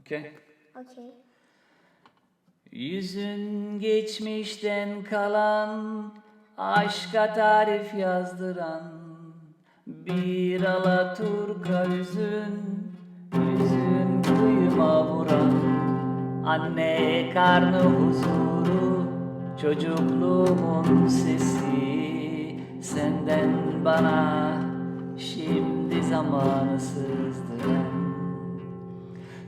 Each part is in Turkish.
Okey. Okey. Yüzün geçmişten kalan Aşka tarif yazdıran Bir alaturka yüzün Yüzün kıyıma vuran Anne karnı huzuru Çocukluğumun sesi Senden bana Şimdi zamanı sızdıran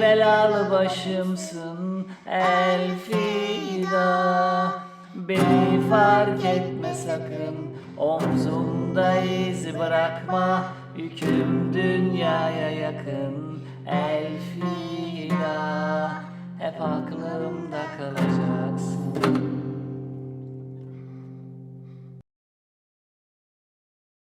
belalı başımsın Elfida Beni fark etme sakın Omzumda iz bırakma. Yüküm dünyaya yakın Elfida Hep aklımda